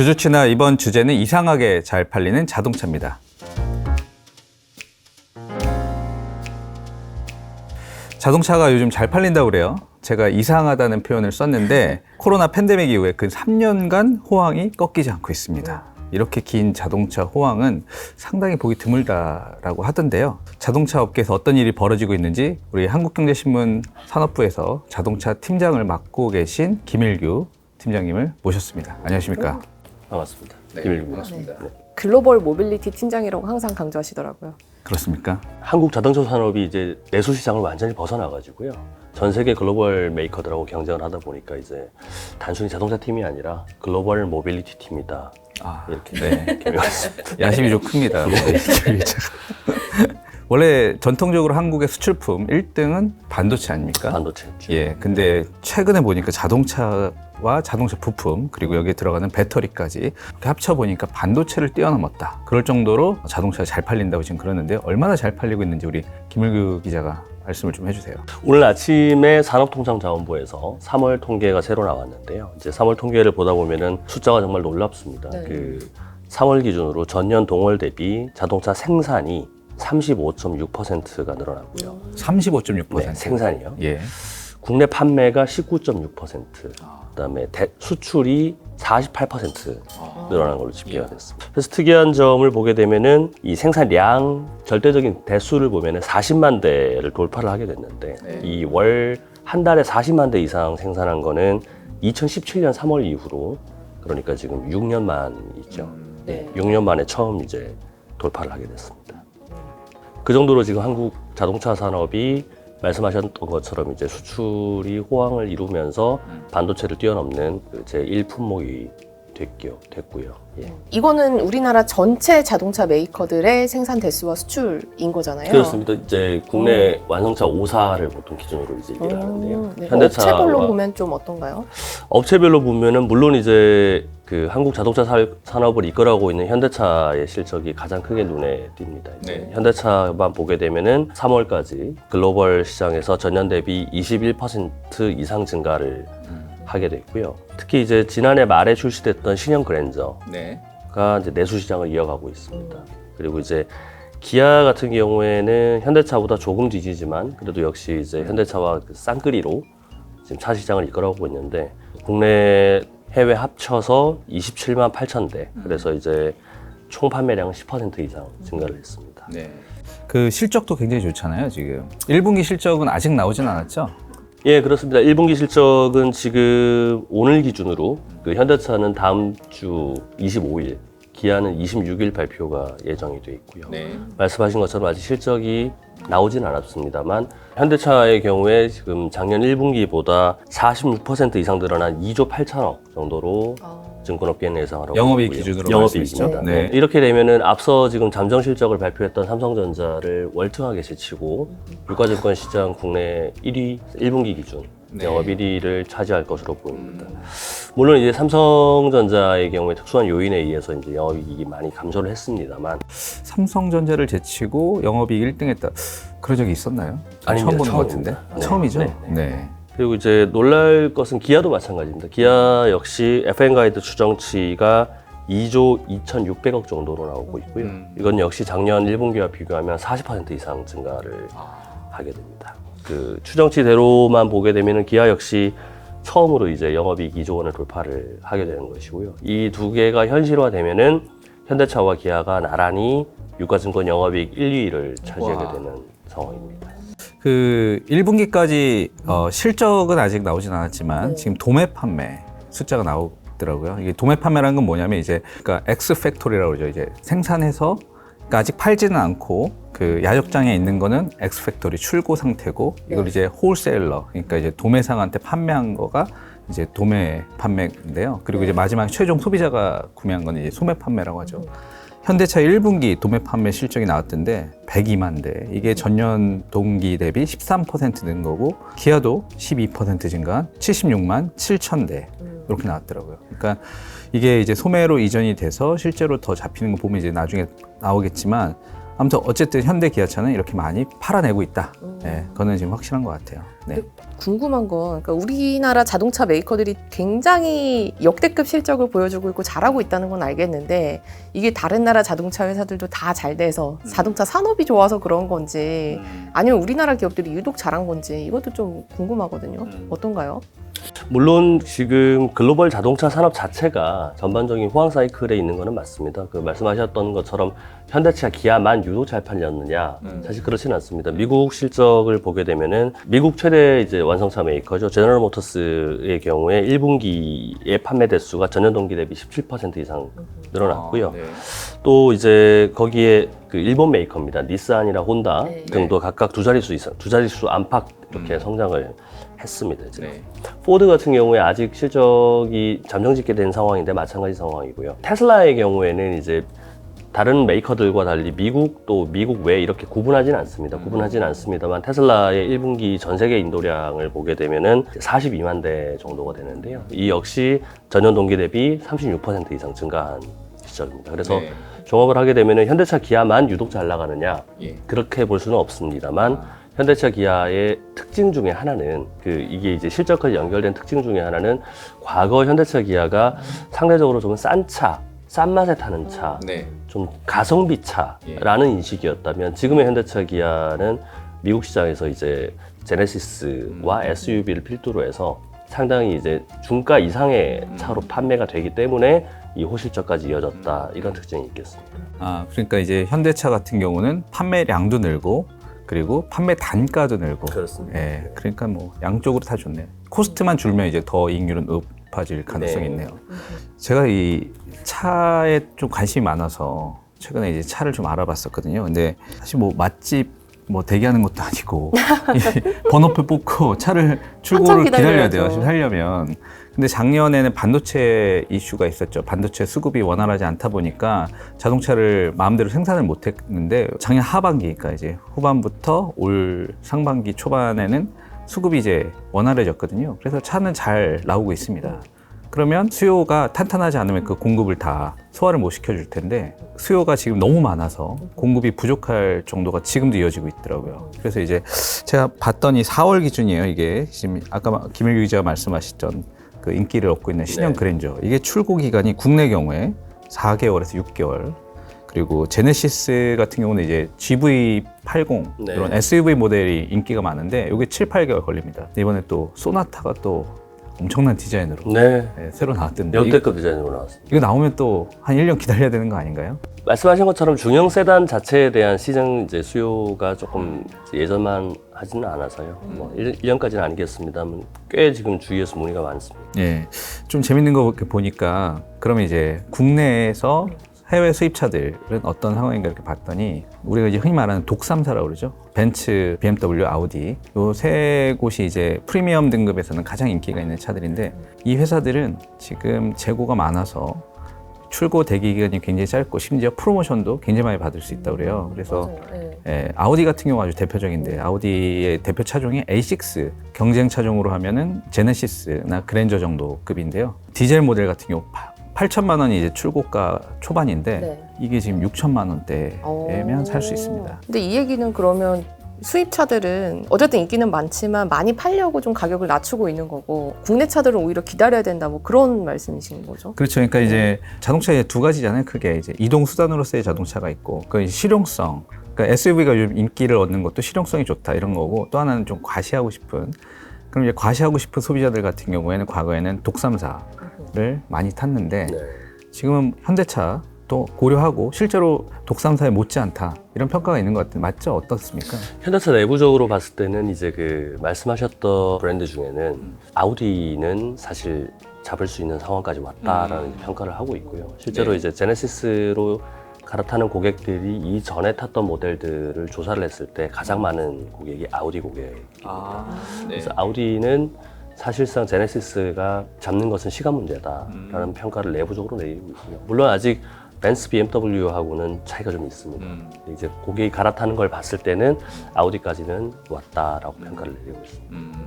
주주치나 이번 주제는 이상하게 잘 팔리는 자동차입니다. 자동차가 요즘 잘 팔린다고 그래요. 제가 이상하다는 표현을 썼는데 코로나 팬데믹 이후에 그 3년간 호황이 꺾이지 않고 있습니다. 이렇게 긴 자동차 호황은 상당히 보기 드물다라고 하던데요. 자동차 업계에서 어떤 일이 벌어지고 있는지 우리 한국경제신문 산업부에서 자동차 팀장을 맡고 계신 김일규 팀장님을 모셨습니다. 안녕하십니까? 반갑습니다. 네, 김일규입니다. 반갑습니다. 네. 글로벌 모빌리티 팀장이라고 항상 강조하시더라고요. 그렇습니까? 한국 자동차 산업이 이제 내수 시장을 완전히 벗어나가지고요. 전 세계 글로벌 메이커들하고 경쟁을 하다 보니까 이제 단순히 자동차 팀이 아니라 글로벌 모빌리티 팀이다. 아, 이렇게 네. 개명했습니다. 야심이 좀 큽니다. 원래 전통적으로 한국의 수출품 1등은 반도체 아닙니까? 반도체죠. 예. 근데 최근에 보니까 자동차 와 자동차 부품 그리고 여기에 들어가는 배터리까지 이렇게 합쳐 보니까 반도체를 뛰어넘었다. 그럴 정도로 자동차가 잘 팔린다고 지금 그러는데 얼마나 잘 팔리고 있는지 우리 김일규 기자가 말씀을 좀 해주세요. 오늘 아침에 산업통상자원부에서 3월 통계가 새로 나왔는데요. 이제 3월 통계를 보다 보면은 숫자가 정말 놀랍습니다. 네. 그 3월 기준으로 전년 동월 대비 자동차 생산이 35.6%가 늘어났고요. 35.6%. 네, 생산이요. 예. 국내 판매가 19.6%, 그다음에 대- 수출이 48% 늘어난 걸로 집계가 됐습니다. 그래서 특이한 점을 보게 되면은 이 생산량 절대적인 대수를 보면은 40만 대를 돌파를 하게 됐는데 네. 이 월 한 달에 40만 대 이상 생산한 거는 2017년 3월 이후로 그러니까 지금 6년 만이죠. 네. 6년 만에 처음 이제 돌파를 하게 됐습니다. 그 정도로 지금 한국 자동차 산업이 말씀하셨던 것처럼 이제 수출이 호황을 이루면서 반도체를 뛰어넘는 그 제1 품목이 됐고요. 됐고요. 예. 이거는 우리나라 전체 자동차 메이커들의 생산 대수와 수출인 거잖아요. 그렇습니다. 이제 국내 완성차 5사를 보통 기준으로 이제 얘기를 하는데요. 음, 네. 업체별로 보면 좀 어떤가요? 업체별로 보면은 물론 이제 그 한국 자동차 사- 산업을 이끌어가고 있는 현대차의 실적이 가장 크게 눈에 띕니다. 네. 현대차만 보게 되면은 3월까지 글로벌 시장에서 전년 대비 21% 이상 증가를 하게 됐고요. 특히 이제 지난해 말에 출시됐던 신형 그랜저가 네. 이제 내수 시장을 이어가고 있습니다. 그리고 이제 기아 같은 경우에는 현대차보다 조금 뒤지지만 그래도 역시 이제 현대차와 그 쌍끌이로 지금 차 시장을 이끌어가고 있는데 국내 해외 합쳐서 27만 8천 대 그래서 이제 총 판매량 10% 이상 증가를 했습니다. 네. 그 실적도 굉장히 좋잖아요, 지금. 1분기 실적은 아직 나오진 않았죠? 예, 그렇습니다. 1분기 실적은 지금 오늘 기준으로 그 현대차는 다음 주 25일, 기아는 26일 발표가 예정이 돼 있고요. 네. 말씀하신 것처럼 아직 실적이 나오진 않았습니다만 현대차의 경우에 지금 작년 1분기보다 46% 이상 늘어난 2조 8천억 정도로 증권업계는 예상하라고 영업이익 하고요. 기준으로 영업이익입니다. 네. 네. 이렇게 되면은 앞서 지금 잠정 실적을 발표했던 삼성전자를 월등하게 제치고 유가증권 시장 국내 1위 1분기 기준 네. 영업 1위를 차지할 것으로 보입니다. 물론 이제 삼성전자의 경우에 특수한 요인에 의해서 이제 영업이익이 많이 감소를 했습니다만 삼성전자를 제치고 영업이익 1등했다. 그런 적이 있었나요? 아닙니다. 처음 보는 것. 같은데. 네. 처음이죠. 네, 네. 그리고 이제 놀랄 것은 기아도 마찬가지입니다. 기아 역시 FM 가이드 추정치가 2조 2,600억 정도로 나오고 있고요. 음. 이건 역시 작년 1분기와 비교하면 40% 이상 증가를 아. 하게 됩니다. 그 추정치대로만 보게 되면은 기아 역시 처음으로 이제 영업이익 2조 원을 돌파를 하게 되는 것이고요. 이 두 개가 현실화되면은 현대차와 기아가 나란히 유가증권 영업이익 1, 2위를 차지하게 와. 되는 상황입니다. 그 1분기까지 어, 실적은 아직 나오진 않았지만 네. 지금 도매 판매 숫자가 나오더라고요. 이게 도매 판매라는 건 뭐냐면 이제 그러니까 X 팩토리라고 그러죠. 이제 생산해서 아직 팔지는 않고 그 야적장에 있는 거는 X 팩토리 출고 상태고 이걸 네. 이제 홀세일러 그러니까 이제 도매상한테 판매한 거가 이제 도매 판매인데요. 그리고 이제 마지막 최종 소비자가 구매한 거는 이제 소매 판매라고 하죠. 현대차 1분기 도매 판매 실적이 나왔던데 102만 대. 이게 전년 동기 대비 13%는 거고 기아도 12% 증가한 76만 7천 대. 이렇게 나왔더라고요. 그러니까 이게 이제 소매로 이전이 돼서 실제로 더 잡히는 거 보면 이제 나중에 나오겠지만 아무튼 어쨌든 현대 기아차는 이렇게 많이 팔아내고 있다. 음. 네, 그거는 지금 확실한 것 같아요. 네. 궁금한 건 그러니까 우리나라 자동차 메이커들이 굉장히 역대급 실적을 보여주고 있고 잘하고 있다는 건 알겠는데 이게 다른 나라 자동차 회사들도 다 잘 돼서 자동차 산업이 좋아서 그런 건지 아니면 우리나라 기업들이 유독 잘한 건지 이것도 좀 궁금하거든요. 어떤가요? 물론 지금 글로벌 자동차 산업 자체가 전반적인 호황 사이클에 있는 것은 맞습니다. 그 말씀하셨던 것처럼 현대차, 기아만 유독 잘 팔렸느냐? 사실 그렇지는 않습니다. 미국 실적을 보게 되면은 미국 최대 이제 완성차 메이커죠. 제너럴 모터스의 경우에 1분기의 판매 대수가 전년 동기 대비 17% 이상 늘어났고요. 아, 네. 또 이제 거기에 그 일본 메이커입니다. 닛산이나 혼다 네. 등도 각각 두 자릿수 이상, 두 자릿수 안팎 이렇게 음. 성장을 했습니다. 이제. 네. 포드 같은 경우에 아직 실적이 잠정 짓게 된 상황인데 마찬가지 상황이고요. 테슬라의 경우에는 이제 다른 메이커들과 달리 미국 또 미국 외 이렇게 구분하지는 않습니다. 구분하지는 않습니다만 테슬라의 1분기 전 세계 인도량을 보게 되면은 42만 대 정도가 되는데요. 이 역시 전년 동기 대비 36% 이상 증가한 시절입니다. 그래서 네. 종합을 하게 되면은 현대차 기아만 유독 잘 나가느냐 예. 그렇게 볼 수는 없습니다만 현대차 기아의 특징 중에 하나는 그 이게 이제 실적과 연결된 특징 중에 하나는 과거 현대차 기아가 상대적으로 좀 싼 차, 싼 맛에 타는 차, 네. 좀 가성비 차라는 인식이었다면 지금의 현대차 기아는 미국 시장에서 이제 제네시스와 SUV를 필두로 해서 상당히 이제 중가 이상의 차로 판매가 되기 때문에 이 호실적까지 이어졌다. 이런 특징이 있겠습니다. 아, 그러니까 이제 현대차 같은 경우는 판매량도 늘고 그리고 판매 단가도 늘고. 그렇습니다. 예. 그러니까 뭐 양쪽으로 다 좋네요. 코스트만 줄면 이제 더 이익률은 높아질 가능성이 네. 있네요. 제가 이 차에 좀 관심이 많아서 최근에 이제 차를 좀 알아봤었거든요. 근데 사실 뭐 맛집 뭐 대기하는 것도 아니고 이 번호표 뽑고 차를 출고를 기다려야. 돼요. 지금 살려면. 근데 작년에는 반도체 이슈가 있었죠. 반도체 수급이 원활하지 않다 보니까 자동차를 마음대로 생산을 못 했는데 작년 하반기, 그러니까 이제 후반부터 올 상반기 초반에는 수급이 이제 원활해졌거든요. 그래서 차는 잘 나오고 있습니다. 그러면 수요가 탄탄하지 않으면 그 공급을 다 소화를 못 시켜줄 텐데 수요가 지금 너무 많아서 공급이 부족할 정도가 지금도 이어지고 있더라고요. 그래서 이제 제가 봤더니 4월 기준이에요. 이게 지금 아까 김일규 기자가 말씀하셨던 그 인기를 얻고 있는 신형 네. 그랜저 이게 출고 기간이 국내 경우에 4개월에서 6개월 그리고 제네시스 같은 경우는 이제 GV80 네. 이런 SUV 모델이 인기가 많은데 이게 7, 8개월 걸립니다. 이번에 또 소나타가 또 엄청난 디자인으로 네. 네, 새로 나왔던데 역대급 디자인으로 나왔습니다. 이거 나오면 또 한 1년 기다려야 되는 거 아닌가요? 말씀하신 것처럼 중형 세단 자체에 대한 시장 이제 수요가 조금 예전만 하지는 않아서요. 뭐 1, 년까지는 아니겠습니다만 꽤 지금 주위에서 문의가 많습니다. 예. 좀 재밌는 거 이렇게 보니까 그러면 이제 국내에서 해외 수입차들은 어떤 상황인가 이렇게 봤더니 우리가 이제 흔히 말하는 독삼사라고 그러죠. 벤츠, BMW, 아우디 요 세 곳이 이제 프리미엄 등급에서는 가장 인기가 있는 차들인데 이 회사들은 지금 재고가 많아서 출고 대기 기간이 굉장히 짧고 심지어 프로모션도 굉장히 많이 받을 수 있다고 그래요. 그래서 맞아요. 네. 예, 아우디 같은 경우 아주 대표적인데 아우디의 대표 차종이 A6 경쟁 차종으로 하면은 제네시스나 그랜저 정도 급인데요. 디젤 모델 같은 경우 8천만 원이 이제 출고가 초반인데 네. 이게 지금 6천만 원대면 살 수 있습니다. 근데 이 얘기는 그러면 수입차들은 어쨌든 인기는 많지만 많이 팔려고 좀 가격을 낮추고 있는 거고 국내 차들은 오히려 기다려야 된다 뭐 그런 말씀이신 거죠? 그렇죠. 그러니까 이제 자동차에 두 가지잖아요. 크게 이제 이동 수단으로서의 자동차가 있고 그 실용성. 그러니까 SUV가 요즘 인기를 얻는 것도 실용성이 좋다 이런 거고 또 하나는 좀 과시하고 싶은 그럼 이제 과시하고 싶은 소비자들 같은 경우에는 과거에는 독삼사 를 많이 탔는데 네. 지금은 현대차 또 고려하고 실제로 독삼사에 못지않다 이런 평가가 있는 것 같은데 맞죠? 어떻습니까? 현대차 내부적으로 봤을 때는 이제 그 말씀하셨던 브랜드 중에는 아우디는 사실 잡을 수 있는 상황까지 왔다라는 평가를 하고 있고요. 실제로 네. 이제 제네시스로 갈아타는 고객들이 이전에 탔던 모델들을 조사를 했을 때 가장 많은 고객이 아우디 고객. 아, 그래서 아우디는 사실상 제네시스가 잡는 것은 시간 문제다라는 평가를 내부적으로 내리고 있고요. 물론 아직 벤츠 BMW하고는 차이가 좀 있습니다. 이제 고객이 갈아타는 걸 봤을 때는 아우디까지는 왔다라고 평가를 내리고 있습니다.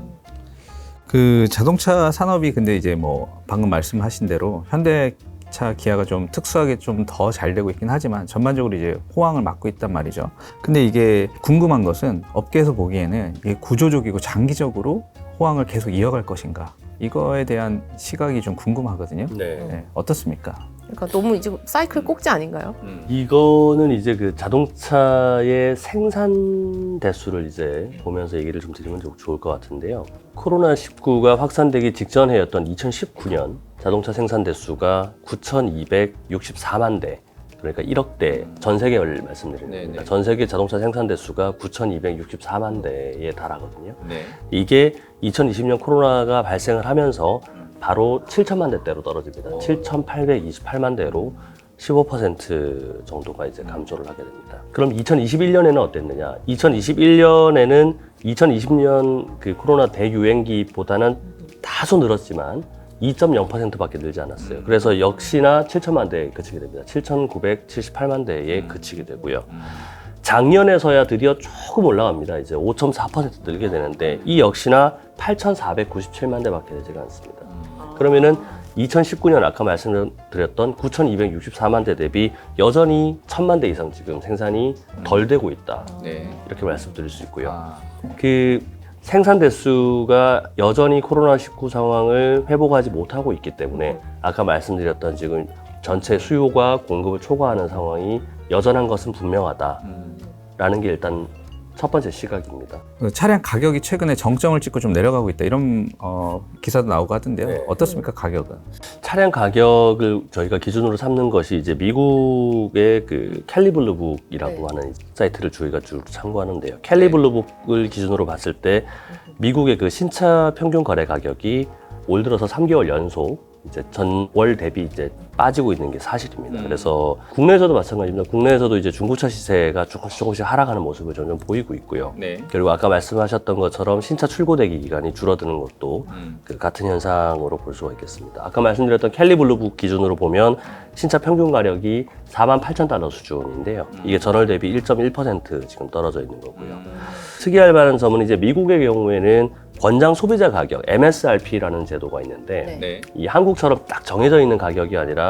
그 자동차 산업이 근데 이제 뭐 방금 말씀하신 대로 현대 자동차 기아가 좀 특수하게 좀 더 잘 되고 있긴 하지만 전반적으로 이제 호황을 맞고 있단 말이죠. 근데 이게 궁금한 것은 업계에서 보기에는 이게 구조적이고 장기적으로 호황을 계속 이어갈 것인가 이거에 대한 시각이 좀 궁금하거든요. 네. 네, 어떻습니까? 그러니까 너무 이제 사이클 꼭지 아닌가요? 이거는 이제 그 자동차의 생산 대수를 이제 보면서 얘기를 좀 드리면 좀 좋을 것 같은데요. 코로나 19가 확산되기 직전 해였던 2019년 자동차 생산 대수가 9,264만 대. 그러니까 1억 대 전 세계를 말씀드리는 네, 겁니다. 네. 전 세계 자동차 생산 대수가 9,264만 대에 달하거든요. 네. 이게 2020년 코로나가 발생을 하면서 바로 7천만 대대로 떨어집니다. 7,828만 대로 15% 정도가 이제 감소를 하게 됩니다. 그럼 2021년에는 어땠느냐? 2021년에는 2020년 그 코로나 대유행기보다는 다소 늘었지만 2.0%밖에 늘지 않았어요. 그래서 역시나 7천만 대에 그치게 됩니다. 7,978만 대에 그치게 되고요. 작년에서야 드디어 조금 올라갑니다. 이제 5.4% 늘게 되는데 이 역시나 8,497만 대밖에 되지가 않습니다. 그러면은 2019년 아까 말씀드렸던 9,264만 대 대비 여전히 1,000만 대 이상 지금 생산이 덜 되고 있다. 네. 이렇게 말씀드릴 수 있고요. 아, 그 생산 대수가 여전히 코로나19 상황을 회복하지 못하고 있기 때문에 아까 말씀드렸던 지금 전체 수요가 공급을 초과하는 상황이 여전한 것은 분명하다라는 게 일단 첫 번째 시각입니다. 그 차량 가격이 최근에 정점을 찍고 좀 내려가고 있다 이런 어, 기사도 나오고 하던데요. 네. 어떻습니까 가격은? 차량 가격을 저희가 기준으로 삼는 것이 이제 미국의 그 캘리블루북이라고 네. 하는 사이트를 저희가 주로 참고하는데요. 캘리블루북을 기준으로 봤을 때 미국의 그 신차 평균 거래 가격이 올 들어서 3개월 연속 이제 전월 대비 이제 빠지고 있는 게 사실입니다. 음. 그래서 국내에서도 마찬가지입니다. 국내에서도 이제 중고차 시세가 조금씩 조금씩 하락하는 모습을 점점 보이고 있고요. 네. 그리고 아까 말씀하셨던 것처럼 신차 출고 대기 기간이 줄어드는 것도 음. 그 같은 현상으로 볼 수가 있겠습니다. 아까 말씀드렸던 캘리블루북 기준으로 보면 신차 평균 가격이 4만 8천 달러 수준인데요. 이게 전월 대비 1.1% 지금 떨어져 있는 거고요. 특이할 만한 점은 이제 미국의 경우에는 권장 소비자 가격 MSRP라는 제도가 있는데 네. 네. 이 한국처럼 딱 정해져 있는 가격이 아니라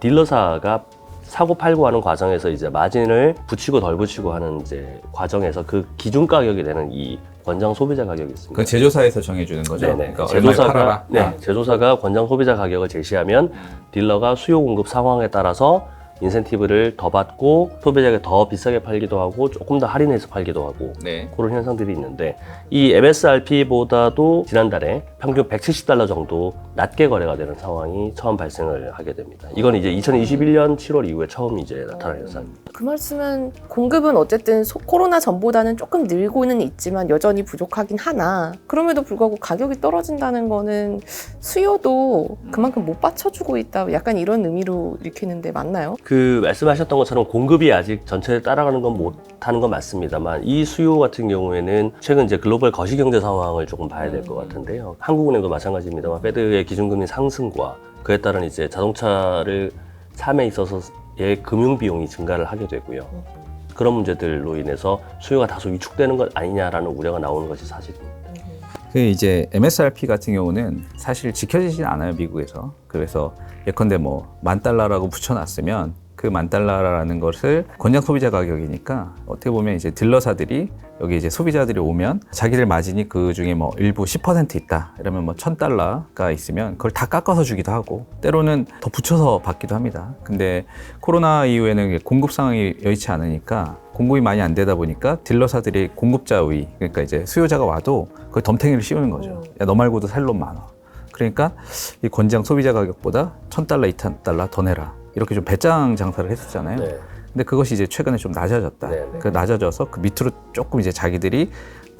딜러사가 사고 팔고 하는 과정에서 이제 마진을 붙이고 덜 붙이고 하는 이제 과정에서 그 기준 가격이 되는 이 권장 소비자 가격이 있습니다. 그 제조사에서 정해주는 거죠. 네네. 그러니까 제조사가 팔아라. 네, 아. 제조사가 권장 소비자 가격을 제시하면 딜러가 수요 공급 상황에 따라서 인센티브를 더 받고 소비자에게 더 비싸게 팔기도 하고 조금 더 할인해서 팔기도 하고 네. 그런 현상들이 있는데 이 MSRP보다도 지난달에 평균 170달러 정도 낮게 거래가 되는 상황이 처음 발생을 하게 됩니다. 이건 이제 2021년 7월 이후에 처음 이제 나타난 현상입니다. 그 말씀은 공급은 어쨌든 소- 코로나 전보다는 조금 늘고는 있지만 여전히 부족하긴 하나 그럼에도 불구하고 가격이 떨어진다는 거는 수요도 그만큼 못 받쳐주고 있다 약간 이런 의미로 읽히는데 맞나요? 그 말씀하셨던 것처럼 공급이 아직 전체를 따라가는 건 못하는 건 맞습니다만 이 수요 같은 경우에는 최근 이제 글로벌 거시경제 상황을 조금 봐야 될 것 같은데요. 한국은행도 마찬가지입니다만 페드의 기준금리 상승과 그에 따른 이제 자동차를 삶에 있어서의 금융 비용이 증가를 하게 되고요. 그런 문제들로 인해서 수요가 다소 위축되는 것 아니냐라는 우려가 나오는 것이 사실입니다. 그 이제 MSRP 같은 경우는 사실 지켜지진 않아요 미국에서. 그래서 예컨대 뭐 만 달러라고 붙여놨으면 그 만 달러라는 것을 권장 소비자 가격이니까 어떻게 보면 이제 딜러사들이 여기 이제 소비자들이 오면 자기들 마진이 그 중에 뭐 일부 10% 있다 이러면 뭐천 달러가 있으면 그걸 다 깎아서 주기도 하고 때로는 더 붙여서 받기도 합니다. 근데 코로나 이후에는 공급 상황이 여의치 않으니까 공급이 많이 안 되다 보니까 딜러사들이 공급자 의 그러니까 이제 수요자가 와도 그걸 덤탱이를 씌우는 거죠. 야 너 말고도 살 놈 많아. 그러니까 이 권장 소비자 가격보다 천 달러, 이천 달러 더 내라. 이렇게 좀 배짱 장사를 했었잖아요. 네. 근데 그것이 이제 최근에 좀 낮아졌다. 네, 네. 그 낮아져서 그 밑으로 조금 이제 자기들이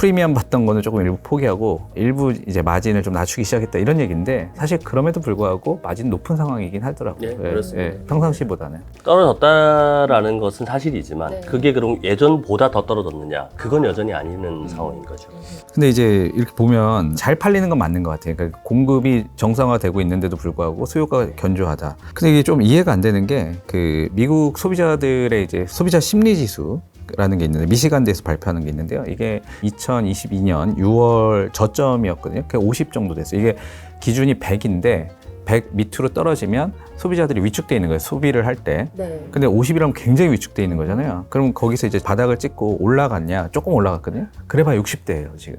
프리미엄 받던 거는 조금 일부 포기하고 일부 이제 마진을 좀 낮추기 시작했다 이런 얘기인데 사실 그럼에도 불구하고 마진 높은 상황이긴 하더라고요. 예, 그렇습니다. 평상시보다는. 떨어졌다라는 것은 사실이지만 네. 그게 그럼 예전보다 더 떨어졌느냐? 그건 여전히 아니는 상황인 거죠. 근데 이제 이렇게 보면 잘 팔리는 건 맞는 것 같아요. 그러니까 공급이 정상화되고 있는데도 불구하고 수요가 견조하다. 근데 이게 좀 이해가 안 되는 게 그 미국 소비자들의 이제 소비자 심리 지수 라는 게 있는데 미시간대에서 발표하는 게 있는데요. 이게 2022년 6월 저점이었거든요. 그게 50 정도 됐어요. 이게 기준이 100인데 100 밑으로 떨어지면 소비자들이 위축돼 있는 거예요. 소비를 할 때. 네. 근데 50이라면 굉장히 위축돼 있는 거잖아요. 그럼 거기서 이제 바닥을 찍고 올라갔냐? 조금 올라갔거든요. 그래봐 60대예요, 지금.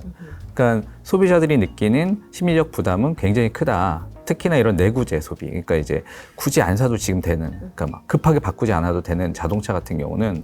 그러니까 소비자들이 느끼는 심리적 부담은 굉장히 크다. 특히나 이런 내구재 소비. 그러니까 이제 굳이 안 사도 지금 되는, 그러니까 막 급하게 바꾸지 않아도 되는 자동차 같은 경우는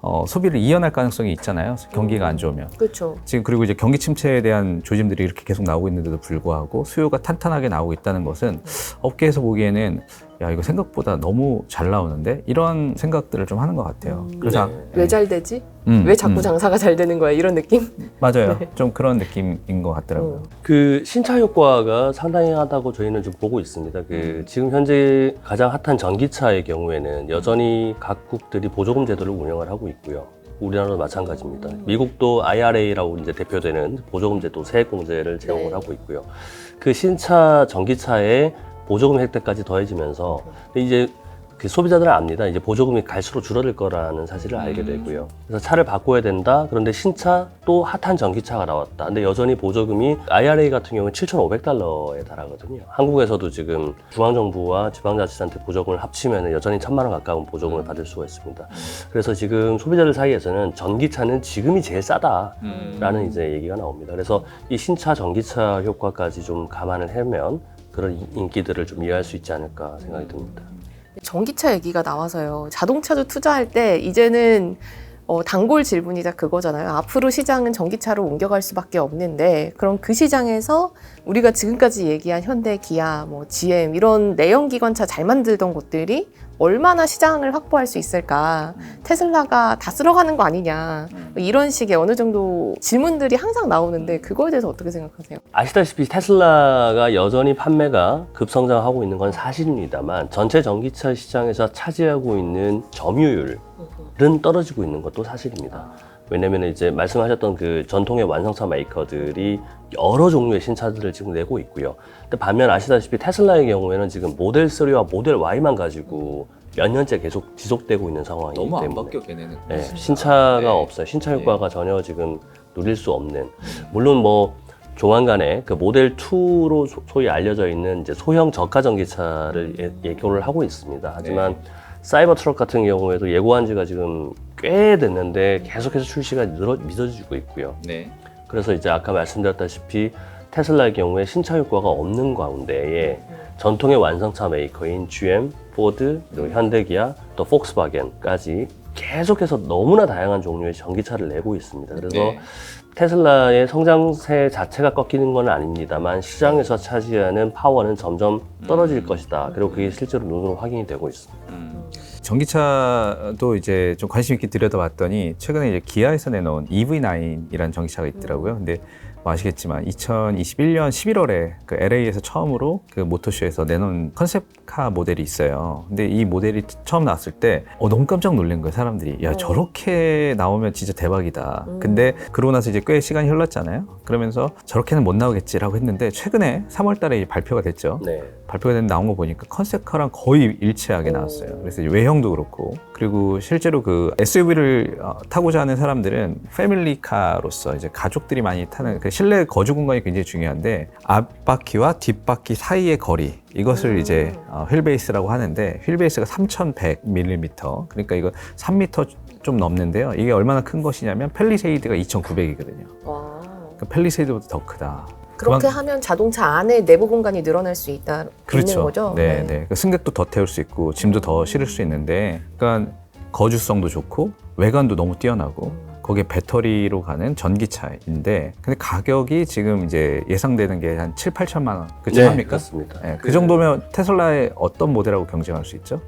어, 소비를 이어날 가능성이 있잖아요. 경기가 안 좋으면. 그렇죠. 지금 그리고 이제 경기 침체에 대한 조짐들이 이렇게 계속 나오고 있는데도 불구하고 수요가 탄탄하게 나오고 있다는 것은 업계에서 보기에는 야 이거 생각보다 너무 잘 나오는데 이런 생각들을 좀 하는 것 같아요. 그래서 네. 왜잘 되지? 음, 왜 자꾸 음, 장사가 잘 되는 거야? 이런 느낌? 맞아요. 좀 그런 느낌인 것 같더라고요. 어. 그 신차 효과가 상당하다고 저희는 좀 보고 있습니다. 그 지금 현재 가장 핫한 전기차의 경우에는 여전히 각국들이 보조금 제도를 운영을 하고 있고요. 우리나라도 마찬가지입니다. 미국도 IRA라고 이제 대표되는 보조금 제도 세액 공제를 제공을 네. 하고 있고요. 그 신차 전기차에 보조금 혜택까지 더해지면서 근데 이제 그 소비자들은 압니다. 이제 보조금이 갈수록 줄어들 거라는 사실을 알게 되고요. 그래서 차를 바꿔야 된다. 그런데 신차 또 핫한 전기차가 나왔다. 근데 여전히 보조금이 IRA 같은 경우는 7,500달러에 달하거든요. 한국에서도 지금 중앙정부와 지방자치단체 보조금을 합치면 여전히 천만 원 가까운 보조금을 받을 수가 있습니다. 그래서 지금 소비자들 사이에서는 전기차는 지금이 제일 싸다라는 이제 얘기가 나옵니다. 그래서 이 신차 전기차 효과까지 좀 감안을 하면 그런 인- 인기들을 좀 이해할 수 있지 않을까 생각이 듭니다. 전기차 얘기가 나와서요. 자동차도 투자할 때 이제는 어, 단골 질문이자 그거잖아요. 앞으로 시장은 전기차로 옮겨갈 수밖에 없는데 그럼 그 시장에서 우리가 지금까지 얘기한 현대, 기아, 뭐 GM 이런 내연 기관차 잘 만들던 곳들이 얼마나 시장을 확보할 수 있을까? 테슬라가 다 쓸어가는 거 아니냐? 뭐 이런 식의 어느 정도 질문들이 항상 나오는데 그거에 대해서 어떻게 생각하세요? 아시다시피 테슬라가 여전히 판매가 급성장하고 있는 건 사실입니다만 전체 전기차 시장에서 차지하고 있는 점유율 은 떨어지고 있는 것도 사실입니다. 왜냐면 이제 말씀하셨던 그 전통의 완성차 메이커들이 여러 종류의 신차들을 지금 내고 있고요. 근데 반면 아시다시피 테슬라의 경우에는 지금 모델 3와 모델 Y만 가지고 몇 년째 계속 지속되고 있는 상황이기 너무 안 때문에 바뀌어 걔네는. 네, 신차가 네. 없어요. 신차 효과가 전혀 지금 누릴 수 없는. 물론 뭐 조만간에 그 모델 2로 소위 알려져 있는 이제 소형 저가 전기차를 예, 예고를 하고 있습니다. 하지만 사이버 트럭 같은 경우에도 예고한 지가 지금 꽤 됐는데 계속해서 출시가 늘어, 미뤄지고 있고요. 네. 그래서 이제 아까 말씀드렸다시피 테슬라의 경우에 신차 효과가 없는 가운데에 전통의 완성차 메이커인 GM, 포드, 그리고 현대기아, 또 폭스바겐까지 계속해서 너무나 다양한 종류의 전기차를 내고 있습니다. 그래서 네. 테슬라의 성장세 자체가 꺾이는 건 아닙니다만 시장에서 차지하는 파워는 점점 떨어질 것이다. 그리고 그게 실제로 눈으로 확인이 되고 있습니다. 음. 전기차도 이제 좀 관심 있게 들여다봤더니 최근에 이제 기아에서 내놓은 EV9이라는 전기차가 있더라고요. 근데 뭐 아시겠지만 2021년 11월에 그 LA에서 처음으로 그 모터쇼에서 내놓은 컨셉카 모델이 있어요. 근데 이 모델이 처음 나왔을 때 어, 너무 깜짝 놀란 거예요, 사람들이. 야, 어. 저렇게 나오면 진짜 대박이다. 음. 근데 그러고 나서 이제 꽤 시간이 흘렀잖아요. 그러면서 저렇게는 못 나오겠지라고 했는데 최근에 3월 달에 발표가 됐죠. 네. 발표가 된 나온 거 보니까 컨셉카랑 거의 일치하게 나왔어요. 그래서 외형도 그렇고 그리고 실제로 그 SUV를 타고자 하는 사람들은 패밀리카로서 이제 가족들이 많이 타는 그 실내 거주 공간이 굉장히 중요한데 앞바퀴와 뒷바퀴 사이의 거리 이것을 음. 이제 어, 휠베이스라고 하는데 휠베이스가 3,100mm 그러니까 이거 3m 좀 넘는데요. 이게 얼마나 큰 것이냐면 펠리세이드가 2,900이거든요. 와. 그러니까 펠리세이드보다 더 크다. 그렇게 그만- 하면 자동차 안에 내부 공간이 늘어날 수 있다 그렇죠. 있는 거죠. 네, 네. 그 승객도 더 태울 수 있고 짐도 더 실을 수 있는데, 그러니까 거주성도 좋고 외관도 너무 뛰어나고 거기에 배터리로 가는 전기차인데, 근데 가격이 지금 이제 예상되는 게 한 7, 8천만 원. 합니까? 네, 그렇습니다. 네, 그 정도면 테슬라의 어떤 모델하고 경쟁할 수 있죠?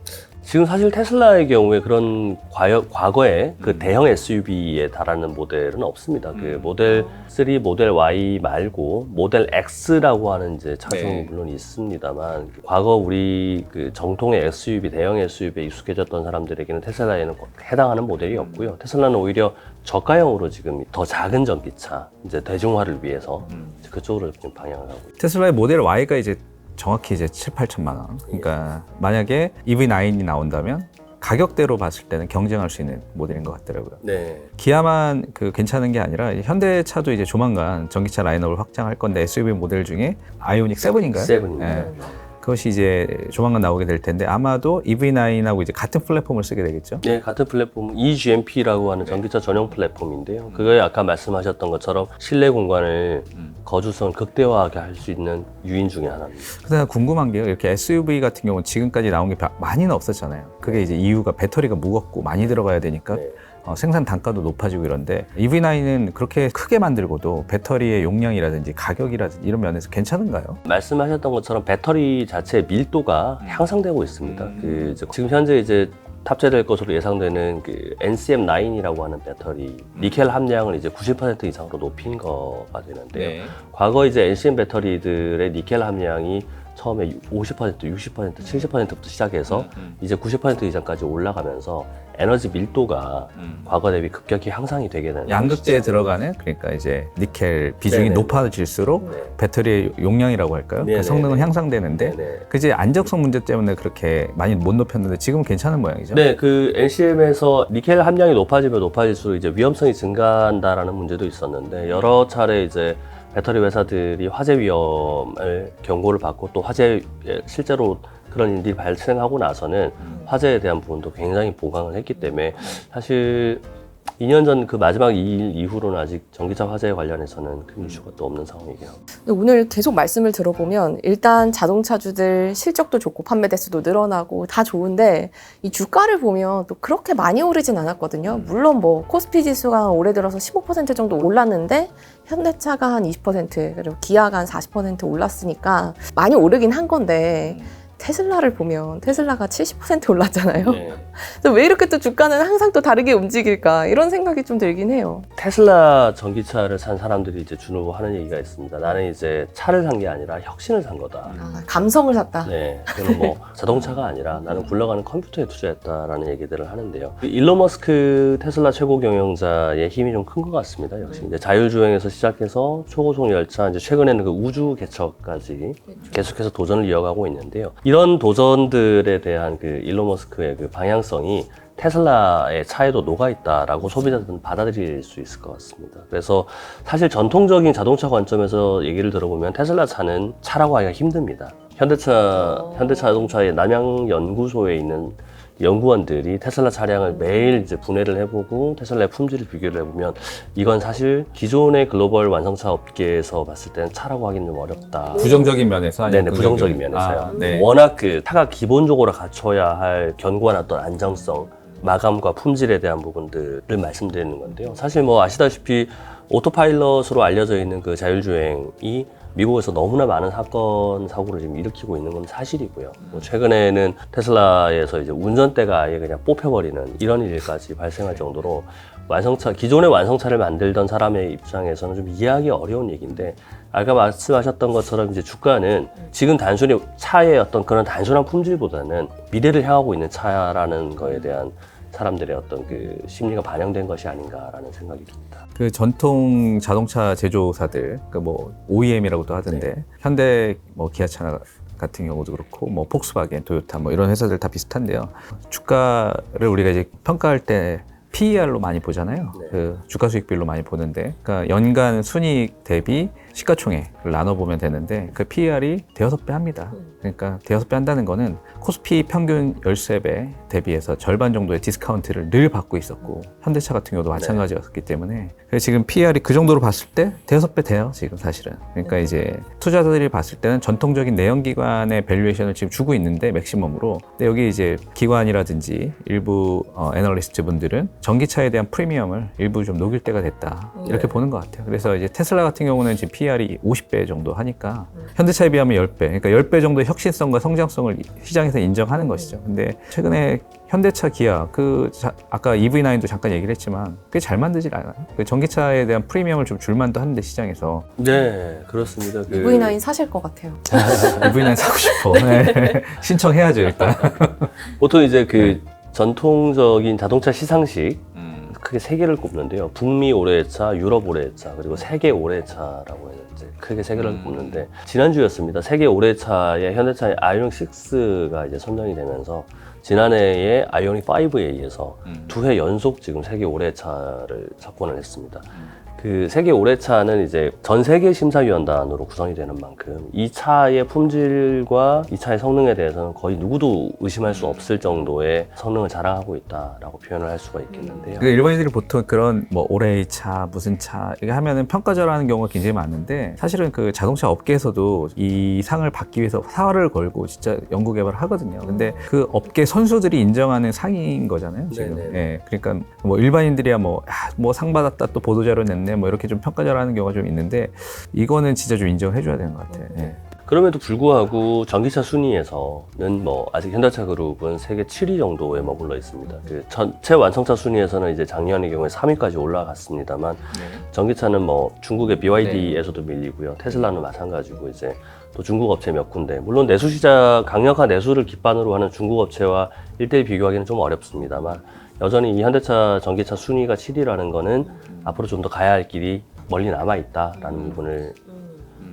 지금 사실 테슬라의 경우에 그런 과거, 과거에 그 음. 대형 SUV에 달하는 모델은 없습니다. 그 음. 모델 3, 모델 Y 말고 모델 X라고 하는 이제 차종이 네. 물론 있습니다만 과거 우리 그 정통의 SUV, 대형 SUV에 익숙해졌던 사람들에게는 테슬라에는 꼭 해당하는 모델이 없고요. 테슬라는 오히려 저가형으로 지금 더 작은 전기차, 이제 대중화를 위해서 음. 그쪽으로 지금 방향을 하고 있습니다. 테슬라의 모델 Y가 이제 정확히 이제 7, 8천만 원. 그러니까 만약에 EV9이 나온다면 가격대로 봤을 때는 경쟁할 수 있는 모델인 것 같더라고요. 네. 기아만 그 괜찮은 게 아니라 현대차도 이제 조만간 전기차 라인업을 확장할 건데 SUV 모델 중에 아이오닉 7인가요? 세븐입니다. 네. 그 그것이 이제 조만간 나오게 될 텐데 아마도 EV9하고 이제 같은 플랫폼을 쓰게 되겠죠. 네, 같은 플랫폼 eGMP라고 하는 전기차 전용 플랫폼인데요. 그거에 아까 말씀하셨던 것처럼 실내 공간을 거주성을 극대화하게 할 수 있는 유인 중에 하나입니다. 그다음 궁금한 게요. 이렇게 SUV 같은 경우는 지금까지 나온 게 바- 많이는 없었잖아요. 그게 이제 이유가 배터리가 무겁고 많이 들어가야 되니까 네. 어, 생산 단가도 높아지고 이런데 EV9은 그렇게 크게 만들고도 배터리의 용량이라든지 가격이라든지 이런 면에서 괜찮은가요? 말씀하셨던 것처럼 배터리 자체의 밀도가 향상되고 있습니다. 그 이제 지금 현재 이제 탑재될 것으로 예상되는 그 NCM9이라고 하는 배터리 니켈 함량을 이제 90% 이상으로 높인 거가 되는데요. 과거 이제 NCM 배터리들의 니켈 함량이 처음에 50%, 60%, 70%부터 시작해서 이제 90% 이상까지 올라가면서 에너지 밀도가 과거 대비 급격히 향상이 되게 되는 양극재에 들어가는 그러니까 이제 니켈 비중이 네네. 높아질수록 네. 배터리의 용량이라고 할까요? 네네. 그 성능은 향상되는데 네. 그 이제 안정성 문제 때문에 그렇게 많이 못 높였는데 지금 은 괜찮은 모양이죠. 네, 그 NCM에서 니켈 함량이 높아지면 높아질수록 이제 위험성이 증가한다라는 문제도 있었는데 여러 차례 이제 배터리 회사들이 화재 위험을 경고를 받고 또 화재 실제로 그런 일들이 발생하고 나서는 화재에 대한 부분도 굉장히 보강을 했기 때문에 사실 2년 전 그 마지막 이일 이후로는 아직 전기차 화재 관련해서는 큰 이슈가 또 없는. 근데 오늘 계속 말씀을 들어보면 일단 자동차주들 실적도 좋고 판매 대수도 늘어나고 다 좋은데 이 주가를 보면 또 그렇게 많이 오르진 않았거든요. 물론 뭐 코스피 지수가 올해 들어서 15% 정도 올랐는데 현대차가 한 20% 그리고 기아가 한 40% 올랐으니까 많이 오르긴 한 건데 테슬라를 보면 테슬라가 70% 올랐잖아요. 네. 그래서 왜 이렇게 또 주가는 항상 또 다르게 움직일까 이런 생각이 좀 들긴 해요. 테슬라 전기차를 산 사람들이 이제 주로 하는 얘기가 있습니다. 나는 이제 차를 산 게 아니라 혁신을 산 거다. 아, 감성을 샀다. 네, 그는 뭐 자동차가 아니라 나는 굴러가는 컴퓨터에 투자했다라는 얘기들을 하는데요. 그 일론 머스크 테슬라 최고 경영자의 힘이 좀 큰 것 같습니다. 역시 이제 자율주행에서 시작해서 초고속 열차, 이제 최근에는 그 우주 개척까지 계속해서 도전을 이어가고 있는데요. 이런 도전들에 대한 그 일론 머스크의 그 방향성이 테슬라의 차에도 녹아 있다라고 소비자들은 받아들일 수 있을 것 같습니다. 그래서 사실 전통적인 자동차 관점에서 얘기를 들어보면 테슬라 차는 차라고 하기가 힘듭니다. 현대차 현대차 자동차의 남양 연구소에 있는 연구원들이 테슬라 차량을 매일 이제 분해를 해보고 테슬라의 품질을 비교를 해보면 이건 사실 기존의 글로벌 완성차 업계에서 봤을 때는 차라고 하기는 좀 어렵다. 부정적인 면에서 아니면 네네 부정적인 긍정적인- 면에서요. 아, 네. 워낙 그 차가 기본적으로 갖춰야 할 견고한 어떤 안정성, 마감과 품질에 대한 부분들을 말씀드리는 건데요. 사실 뭐 아시다시피 오토파일럿으로 알려져 있는 그 자율주행이 미국에서 너무나 많은 사건 사고를 지금 일으키고 있는 건 사실이고요. 뭐 최근에는 테슬라에서 이제 운전대가 아예 그냥 뽑혀버리는 이런 일까지 발생할 정도로 완성차 기존의 완성차를 만들던 사람의 입장에서는 좀 이해하기 어려운 얘기인데 아까 말씀하셨던 것처럼 이제 주가는 지금 단순히 차의 어떤 그런 단순한 품질보다는 미래를 향하고 있는 차라는 거에 대한 사람들의 어떤 그 심리가 반영된 것이 아닌가라는 생각이 듭니다. 그 전통 자동차 제조사들, 그뭐 OEM이라고도 하던데 현대 뭐 기아차 같은 경우도 그렇고 뭐 폭스바겐, 토요타 뭐 이런 회사들 다 비슷한데요. 주가를 우리가 이제 평가할 때 PER로 많이 보잖아요. 네. 그 주가 수익 비율로 많이 보는데, 그러니까 연간 순이익 대비 시가총액을 나눠 보면 되는데 그 PER이 대여섯 배 합니다. 그러니까 대여섯 배 한다는 거는 코스피 평균 13배 대비해서 절반 정도의 디스카운트를 늘 받고 있었고 현대차 같은 경우도 마찬가지였기 때문에 그래서 지금 PER이 그 정도로 봤을 때 대여섯 배 돼요 지금 사실은 그러니까 이제 투자자들이 봤을 때는 전통적인 내연기관의 밸류에이션을 지금 주고 있는데 맥시멈으로 근데 여기 이제 기관이라든지 일부 어, 애널리스트 분들은 전기차에 대한 프리미엄을 일부 좀 녹일 때가 됐다. 이렇게 보는 것 같아요. 그래서 이제 테슬라 같은 경우는 지금 PER이 50배 정도 하니까 현대차에 비하면 10배. 그러니까 10배 정도의 혁신성과 성장성을 시장에서 인정하는 것이죠. 근데 최근에 현대차 기아 그 자- 아까 EV9도 잠깐 얘기를 했지만 꽤 잘 만들질 않아요. 그 전기차에 대한 프리미엄을 좀 줄만도 하는데 시장에서. 네, 그렇습니다. 그 EV9 사실 것 같아요. EV9 사고 싶어. 네. 신청해야죠 일단. 보통 이제 그 전통적인 자동차 시상식 크게 세 개를 꼽는데요. 북미 올해차, 유럽 올해차, 그리고 세계 올해차라고 해서 이제 크게 세 개를 꼽는데 지난주였습니다. 세계 올해차의 현대차의 아이오닉 6가 이제 선정이 되면서 지난해에 아이오닉 5에 의해서 두해 연속 지금 세계 올해차를 석권을 했습니다. 그 세계 올해차는 이제 전 세계 심사위원단으로 구성이 되는 만큼 이 차의 품질과 이 차의 성능에 대해서는 거의 누구도 의심할 수 없을 정도의 성능을 자랑하고 있다라고 표현을 할 수가 있겠는데요. 그러니까 일반인들이 보통 그런 뭐 올해의 차 무슨 차 이렇게 하면은 평가절하는 경우가 굉장히 많은데 사실은 그 자동차 업계에서도 이 상을 받기 위해서 사활을 걸고 진짜 연구 개발을 하거든요. 근데 그 업계 선수들이 인정하는 상인 거잖아요. 지금. 네네. 예. 그러니까 뭐 일반인들이야 뭐뭐상 받았다 또 보도 자료 냈네 뭐 이렇게 좀 평가절하는 경우가 좀 있는데 이거는 진짜 좀 인정해 줘야 되는 것 같아요. 예. 그럼에도 불구하고 전기차 순위에서는 뭐 아직 현대차 그룹은 세계 7위 정도에 머물러 있습니다. 그 전체 완성차 순위에서는 이제 작년의 경우에 3위까지 올라갔습니다만 전기차는 뭐 중국의 BYD에서도 밀리고요. 테슬라는 마찬가지고 이제 또 중국 업체 몇 군데 물론 내수 시장 강력한 내수를 기반으로 하는 중국 업체와 1대1 비교하기는 좀 어렵습니다만 여전히 이 현대차 전기차 순위가 7위라는 거는 앞으로 좀 더 가야 할 길이 멀리 남아 있다라는 부분을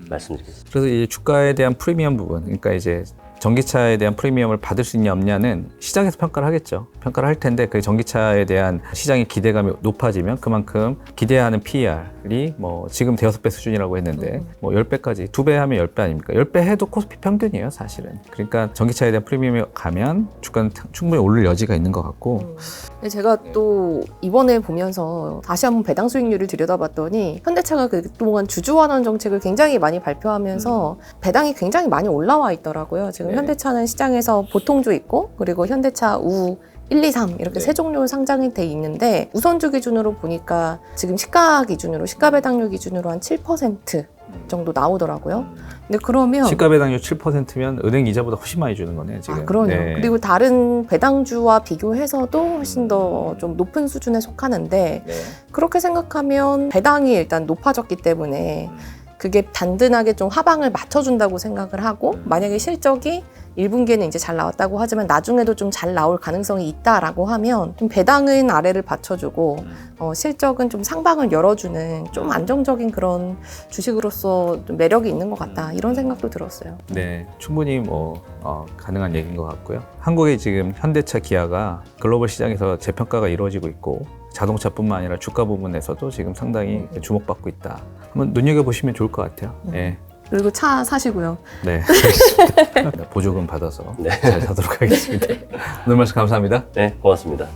말씀드리겠습니다. 그래서 이 주가에 대한 프리미엄 부분, 그러니까 이제 전기차에 대한 프리미엄을 받을 수 있냐 없냐는 시장에서 평가를 하겠죠. 평가를 할 텐데 그 전기차에 대한 시장의 기대감이 높아지면 그만큼 기대하는 PER이 뭐 지금 대여섯 배 수준이라고 했는데 뭐 10배까지 두 배 하면 10배 아닙니까? 10배 해도 코스피 평균이에요, 사실은. 그러니까 전기차에 대한 프리미엄이 가면 주가는 충분히 오를 여지가 있는 것 같고 근데 제가 또 이번에 보면서 다시 한번 배당 수익률을 들여다봤더니 현대차가 그동안 주주환원 정책을 굉장히 많이 발표하면서 배당이 굉장히 많이 올라와 있더라고요. 지금 네. 현대차는 시장에서 보통주 있고 그리고 현대차 우 1, 2, 3 이렇게 네. 세 종류 상장이 돼 있는데 우선주 기준으로 보니까 지금 시가 기준으로 시가 배당률 기준으로 한 7% 정도 나오더라고요. 근데 그러면 시가 배당률 7%면 은행 이자보다 훨씬 많이 주는 거네요, 지금. 아, 그러네요. 네. 그리고 다른 배당주와 비교해서도 훨씬 더 좀 높은 수준에 속하는데 네. 그렇게 생각하면 배당이 일단 높아졌기 때문에 음. 그게 단든하게 좀 하방을 맞춰준다고 생각을 하고 음. 만약에 실적이 1분기에는 이제 잘 나왔다고 하지만 나중에도 좀 잘 나올 가능성이 있다라고 하면 좀 배당은 아래를 받쳐주고 음. 어, 실적은 좀 상방을 열어주는 좀 안정적인 그런 주식으로서 좀 매력이 있는 것 같다 이런 생각도 들었어요. 네, 충분히 뭐 어, 가능한 얘기인 것 같고요. 한국의 지금 현대차, 기아가 글로벌 시장에서 재평가가 이루어지고 있고 자동차뿐만 아니라 주가 부분에서도 지금 상당히 주목받고 있다. 한번 눈여겨 보시면 좋을 것 같아요. 네, 그리고 차 사시고요. 네, 알겠습니다. 보조금 받아서 네. 잘 사도록 하겠습니다. 오늘 말씀 감사합니다. 네, 고맙습니다.